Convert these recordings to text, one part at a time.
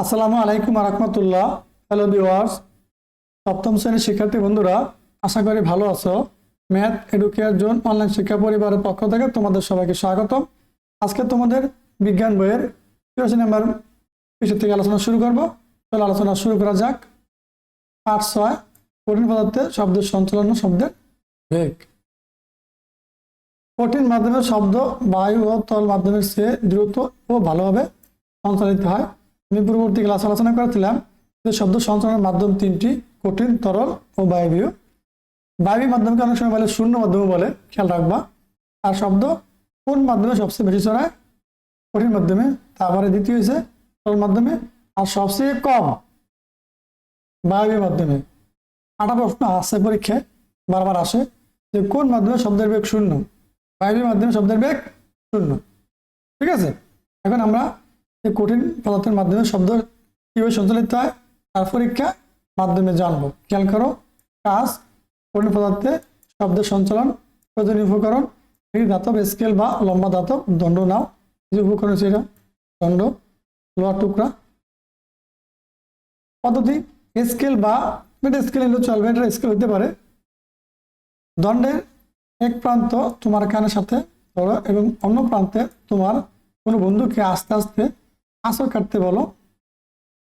আসসালামু আলাইকুম রহমতুল্লাহ। Hello viewers সপ্তম শ্রেণির শিক্ষার্থী বন্ধুরা, আশা করি ভালো আছো। ম্যাথ এডুকেয়ার জোন অনলাইন শিক্ষা পরিবারের পক্ষ থেকে তোমাদের সবাইকে স্বাগতম। আজকে তোমাদের বিজ্ঞান বইয়ের তিরাশি নাম্বার বিষয় থেকে আলোচনা শুরু করব। চলো আলোচনা শুরু করা যাক। পাঠ ছয়, কঠিন পদার্থে শব্দের সঞ্চালন শব্দের বেগ। কঠিন মাধ্যমের শব্দ বায়ু ও তল মাধ্যমের চেয়ে দ্রুত ও ভালোভাবে সঞ্চালিত হয়। আমি পূর্ববর্তী ক্লাস আলোচনা করেছিলাম যে শব্দ সঞ্চালনের মাধ্যম তিনটি, কঠিন, তরল ও বায়বীয়। বায়বীয় মাধ্যমকে অনেক সময় বলে শূন্য মাধ্যমে বলে, খেয়াল রাখবা। আর শব্দ কোন মাধ্যমে সবচেয়ে বেশি ছড়ায়? কঠিন মাধ্যমে তারপরে দ্বিতীয় হয়েছে, তরল মাধ্যমে, আর সবচেয়ে কম, বায়বীয় মাধ্যমে। আটা প্রশ্ন আসে পরীক্ষায়, বারবার আসে যে কোন মাধ্যমে শব্দের বেগ শূন্য? বায়বীয় মাধ্যমে শব্দের বেগ শূন্য। ঠিক আছে? এখন আমরা এই কঠিন পদার্থের মাধ্যমে শব্দ, কীভাবে সঞ্চালিত হয়, তার পরীক্ষা মাধ্যমে জানব। খেয়াল করো, কাজ, কঠিন পদার্থে শব্দের সঞ্চালন, প্রয়োজনীয় উপকরণ এই ধাতব স্কেল বা লম্বা ধাতব দণ্ড নাও। যে উপকরণ এটা, দণ্ড, লোহার টুকরা। পদ্ধতি, স্কেল বা এটা স্কেল হলেও চলবে, এটা স্কেল হতে পারে। দণ্ডের এক প্রান্ত তোমার কানের সাথে ধরো এবং অন্য প্রান্তে তোমার কোনো বন্ধুকে আস্তে আস্তে আসর কাটতে বলো।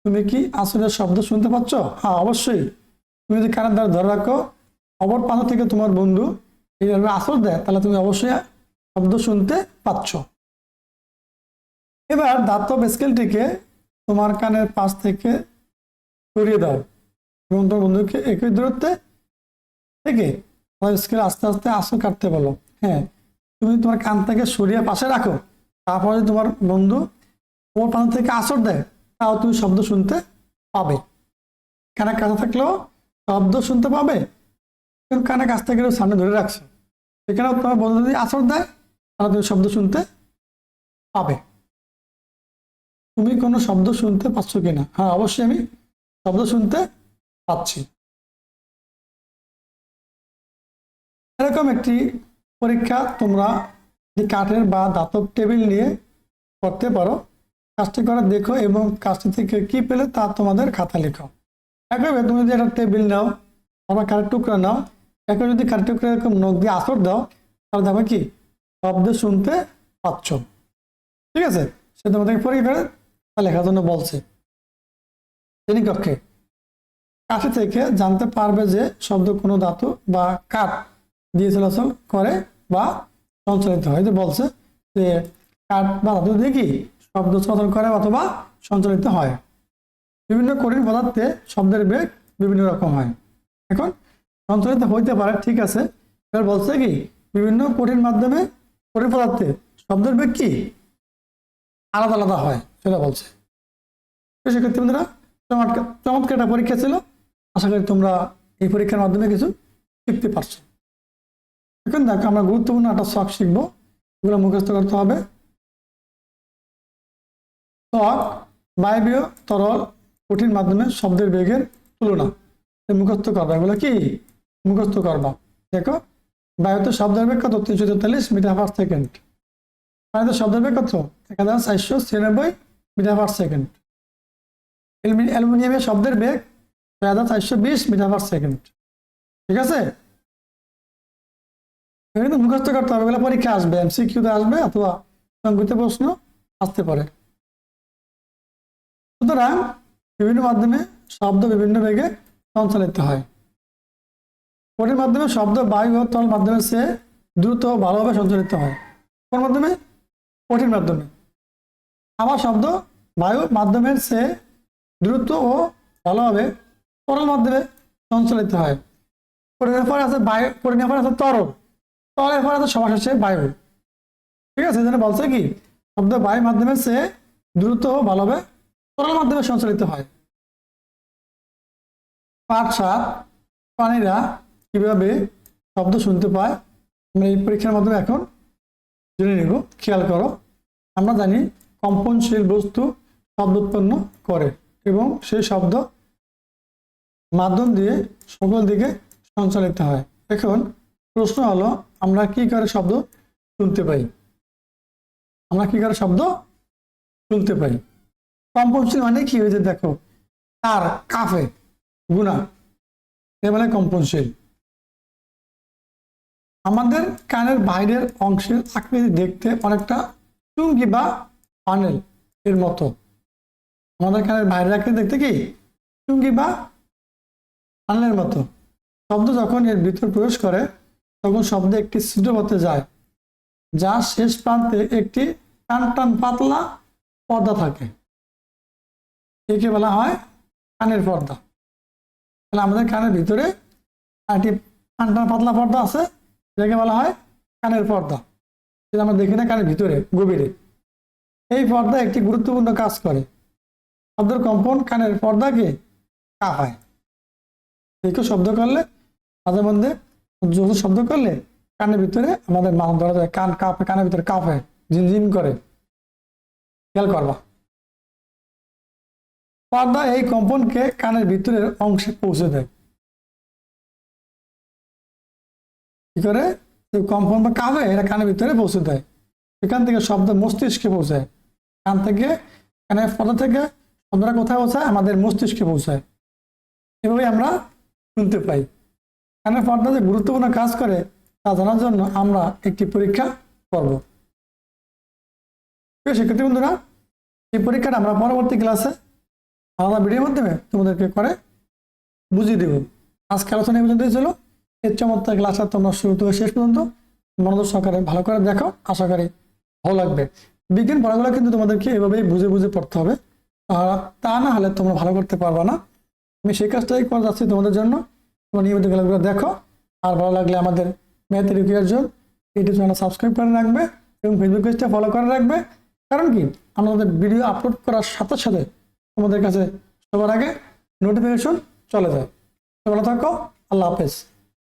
তুমি কি আসরের শব্দ শুনতে পাচ্ছ? হ্যাঁ অবশ্যই। তুমি যদি কানের দ্বারা ধরে রাখো, অপর প্রান্ত থেকে তোমার বন্ধু এইভাবে আসর দেয়, তাহলে তুমি অবশ্যই শব্দ শুনতে পাচ্ছ। এবার দাতব স্কেলটিকে তোমার কানের পাশ থেকে সরিয়ে দাও এবং তোমার বন্ধুকে একই দূরত্বে থেকে স্কেল আস্তে আস্তে আসর কাটতে বলো। হ্যাঁ তুমি তোমার কান থেকে সরিয়ে পাশে রাখো, তারপরে তোমার বন্ধু ওর প্রান্ত থেকে আসর দেয়, তাও তুমি শব্দ শুনতে পাবে। কানে কাছে থাকলেও শব্দ শুনতে পাবে, কিন্তু কানে কাছ থেকে সামনে ধরে রাখছে। সেখানেও তোমার বন্ধু যদি আসর দেয়, তাহলে তুমি শব্দ শুনতে পাবে। তুমি কোনো শব্দ শুনতে পাচ্ছ কিনা? হ্যাঁ অবশ্যই আমি শব্দ শুনতে পাচ্ছি। এরকম একটি পরীক্ষা তোমরা কাঠের বা দাতব টেবিল নিয়ে করতে পারো কাজটি করে, দেখো এবং কাজটি থেকে কি পেলে তা তোমাদের খাতা লেখো। একইভাবে তুমি যদি একটা টেবিল নাও আবার কাঠের টুকরা নাও, একই যদি কাঠের টুকরা এরকম নখ দিয়ে আসর দাও, তাহলে দেখো কি? শব্দ শুনতে পাচ্ছ। ঠিক আছে? সে তোমাদেরকে পরীক্ষা করে তা লেখার জন্য বলছে। শ্রেণীকক্ষে কাঠি থেকে জানতে পারবে যে শব্দ কোনো ধাতু বা কাঠ দিয়ে চলাচল করে বা সঞ্চালিত হয়। যে বলছে যে কাঠ বা ধাতু দিয়ে কি? শব্দ চলাচল করে অথবা সঞ্চালিত হয়। বিভিন্ন কঠিন পদার্থে শব্দের বেগ বিভিন্ন রকম হয়। এখন সঞ্চালিত হইতে পারে, ঠিক আছে। এবার বলছে কি, বিভিন্ন কঠিন মাধ্যমে কঠিন পদার্থে শব্দের বেগ কি? আলাদা আলাদা হয়, সেটা বলছে। সেক্ষেত্রে বন্ধুরা, চমৎকার চমৎকার একটা পরীক্ষা ছিল। আশা করি তোমরা এই পরীক্ষার মাধ্যমে কিছু শিখতে পারছ। এখন দেখো, আমরা গুরুত্বপূর্ণ একটা শখ শিখব। এগুলো মুখস্থ করতে হবে। ত্বক, বায়বীয়, তরল, কঠিন মাধ্যমে শব্দের বেগের তুলনা। মুখস্থ করবা এগুলো কি? মুখস্থ করবা দেখো, বায়ুতে শব্দের বেগ কত? তিনশো তেতাল্লিশ মিটার পার সেকেন্ড পানিতে শব্দের বেগ কত? এক হাজার চারশো ছিয়ানব্বই মিটার পার সেকেন্ড অ্যালুমিনিয়ামের শব্দের বেগ ছয় হাজার চারশো বিশ মিটার পার সেকেন্ড ঠিক আছে? মুখস্থ করতে হবে। এগুলো পরীক্ষা আসবে। এমসিকিউতে আসবে অথবা সংক্ষিপ্ত প্রশ্ন আসতে পারে। সুতরাং বিভিন্ন মাধ্যমে শব্দ বিভিন্ন বেগে সঞ্চালিত হয়। কোনের মাধ্যমে শব্দ বায়ু তল মাধ্যমে সে দ্রুত ভালোভাবে সঞ্চালিত হয়। কোন মাধ্যমে? কঠিন মাধ্যমে। আমার শব্দ বায়ু মাধ্যমের সে দ্রুত ও ভালোভাবে তরল মাধ্যমে সঞ্চালিত হয়। কঠিনের পরে আছে বায়ু কঠিনের পরে আছে তরল। তরলের পরে আছে সবার শেষে বায়ু। ঠিক আছে? যেন বলছে কি? শব্দ বায়ু মাধ্যমে সে দ্রুত ও ভালোভাবে তরল মাধ্যমে সঞ্চালিত হয়। পাঠ প্রাণীরা কীভাবে শব্দ শুনতে পায় আমরা এই পরীক্ষার মাধ্যমে এখন জেনে নিব, খেয়াল করো। আমরা জানি কম্পনশীল বস্তু শব্দ উৎপন্ন করে এবং সেই শব্দ মাধ্যম দিয়ে সকল দিকে সঞ্চালিত হয়। এখন প্রশ্ন হলো, আমরা কি করে শব্দ শুনতে পাই? আমরা কি করে শব্দ শুনতে পাই? কম্পনশীল মানে কি হয়েছে দেখো, তার কাফে গুণা। এ বলে কম্পনশীল আমাদের কানের বাইরের অংশের আকৃতি দেখতে অনেকটা চুঙ্গি বা পানেল এর মতো। আমাদের কানের বাইরের আকৃতি দেখতে কি? চুঙ্গি বা পানেলের মতো। শব্দ যখন এর ভিতর প্রবেশ করে, তখন শব্দে একটি ছিদ্র পথে যায়, যা শেষ প্রান্তে একটি টান টান পাতলা পর্দা থাকে। একে বলা হয়? কানের পর্দা। তাহলে আমাদের কানের ভিতরে একটি টান পাতলা পর্দা আছে যাকে বলা হয় কানের পর্দা। যেটা আমরা দেখি না কানের ভিতরে, গভীরে। এই পর্দা একটি গুরুত্বপূর্ণ কাজ করে। শব্দের কম্পন কানের পর্দাকে কাঁপায়। কেউ শব্দ করলে, মাঝে মধ্যে জোর শব্দ করলে কানের ভিতরে আমাদের মাথা ধরা যায়, কান কাঁপে, কানের ভিতরে কাঁপে ঝিনঝিন করে। খেয়াল করবা। পর্দা এই কম্পনকে কানের ভিতরের অংশে পৌঁছে দেয়। কি করে? কম্পন বা কাঁপে এটা কানের ভিতরে পৌঁছে দেয়। এখান থেকে শব্দ মস্তিষ্কে পৌঁছায়। কান থেকে, কানের পর্দা থেকে শব্দটা কোথায় পৌঁছায়? আমাদের মস্তিষ্কে পৌঁছায়। এভাবে আমরা শুনতে পাই। কানের পর্দা যে গুরুত্বপূর্ণ কাজ করে, তা জানার জন্য আমরা একটি পরীক্ষা করব। শিক্ষার্থী বন্ধুরা, এই পরীক্ষাটা আমরা পরবর্তী ক্লাসে আলাদা ভিডিওর মাধ্যমে তোমাদেরকে করে বুঝিয়ে দেব। আজকে আলোচনা এই পর্যন্তই ছিল। এর চমৎকার ক্লাসটা তোমরা শুরু থেকে শেষ পর্যন্ত মনোযোগ সহকারে ভালো করে দেখো। আশা করি ভালো লাগবে। বিজ্ঞান পড়াগুলো কিন্তু তোমাদেরকে এভাবেই বুঝে বুঝে পড়তে হবে। আর তা না হলে তোমরা ভালো করতে পারবে না। আমি সেই কাজটাই করে যাচ্ছি তোমাদের জন্য। তোমরা নিয়মিত ক্লাসগুলো দেখো। আর ভালো লাগলে আমাদের Math Educare Zone YouTube channel subscribe করে রাখবে এবং ফেসবুক পেজটা ফলো করে রাখবে। কারণ কি? আমাদের ভিডিও আপলোড করার সাথে সাথে তোমাদের কাছে সবার আগে নোটিফিকেশন চলে যায়। ভালো থাকো আল্লাহ হাফেজ।